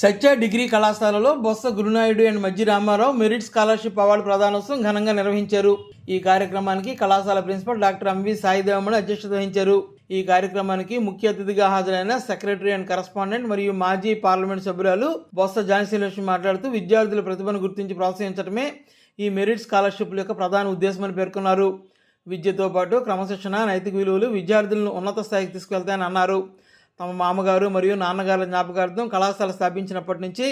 సత్య degree కళాశాలలో Botsa Gurunaidu and Majji Ramarao merit scholarship award ప్రదానోత్సవం ఘనంగా నిర్వహించారు. ఈ కార్యక్రమానికి కళాశాల ప్రిన్సిపల్ డాక్టర్ ఎంవి సాయిదేవమణి అధ్యక్షత వహించారు. ఈ కార్యక్రమానికి ముఖ్య అతిథిగా హాజరైన సెక్రటరీ అండ్ కరస్పాండెంట్ మరియు మాజీ పార్లమెంట్ సభ్యురాలు బొత్స ఝాన్సీ లక్ష్మి మాట్లాడుతూ విద్యార్థుల ప్రతిభను గుర్తించి ప్రోత్సహించడమే ఈ మెరిట్ స్కాలర్షిప్ల యొక్క ప్రధాన ఉద్దేశమని పేర్కొన్నారు. విద్యతో పాటు క్రమశిక్షణ నైతిక విలువలు విద్యార్థులను ఉన్నత స్థాయికి తీసుకెళ్తాయని అన్నారు. తమ మామగారు మరియు నాన్నగారుల జ్ఞాపకార్థం కళాశాల స్థాపించినప్పటి నుంచి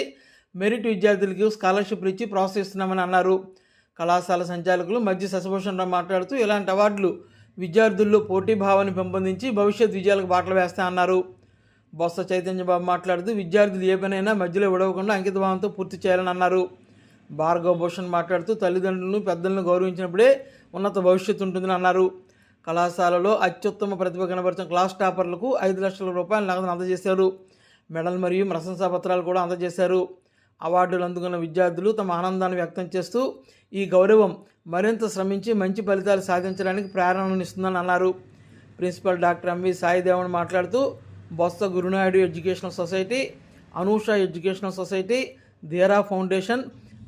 మెరిట్ విద్యార్థులకు స్కాలర్షిప్లు ఇచ్చి ప్రోత్సహిస్తున్నామని అన్నారు. కళాశాల సంచాలకులు మధ్య శశభూషణరావు మాట్లాడుతూ ఇలాంటి అవార్డులు విద్యార్థుల్లో పోటీ భావాన్ని పెంపొందించి భవిష్యత్ విజయాలకు బాటలు వేస్తాయన్నారు బొత్స చైతన్యబాబు మాట్లాడుతూ విద్యార్థులు ఏ పనైనా మధ్యలో విడవకుండా అంకితభావంతో పూర్తి చేయాలని అన్నారు. భార్గవ భూషణ్ మాట్లాడుతూ తల్లిదండ్రులను పెద్దలను గౌరవించినప్పుడే ఉన్నత భవిష్యత్తు ఉంటుందని అన్నారు. కళాశాలలో అత్యుత్తమ ప్రతిభ కనబరిచిన క్లాస్ టాపర్లకు ఐదు లక్షల రూపాయలు నగదును అందజేశారు. మెడల్ మరియు ప్రశంసా పత్రాలు కూడా అందజేశారు. అవార్డులు అందుకున్న విద్యార్థులు తమ ఆనందాన్ని వ్యక్తం చేస్తూ ఈ గౌరవం మరింత శ్రమించి మంచి ఫలితాలు సాధించడానికి ప్రేరణనిస్తుందని అన్నారు. ప్రిన్సిపల్ డాక్టర్ ఎంవి సాయిదేవన్ మాట్లాడుతూ Botsa Gurunaidu educational society Anusha educational society Dheera foundation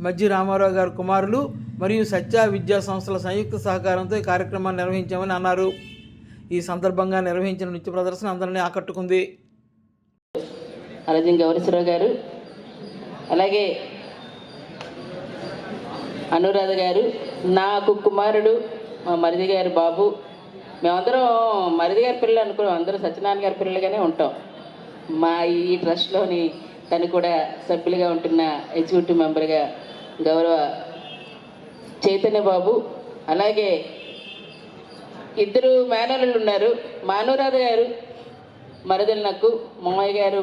Majji Ramarao గారి కుమారులు మరియు సత్య విద్యా సంస్థల సంయుక్త సహకారంతో ఈ కార్యక్రమాన్ని నిర్వహించామని అన్నారు. ఈ సందర్భంగా నిర్వహించిన నృత్య ప్రదర్శన అందరినీ ఆకట్టుకుంది. అలజిన్ గౌరీశ్వరరావు గారు అలాగే అనురాధ గారు నాకు కుమారుడు మా మరిది గారి బాబు. మేమందరం మరిది గారి పిల్లలు అనుకున్నాం అందరూ సత్యనారాయణ గారి పిల్లలుగానే ఉంటాం. మా ఈ ట్రస్ట్లోని తను కూడా సభ్యులుగా ఉంటున్న ఎగ్జిక్యూటివ్ మెంబర్గా గౌరవ చైతన్య బాబు అలాగే ఇద్దరు మేనల్లు ఉన్నారు. మానవరాధ గారు మరదలు నాకు మామయ్య గారు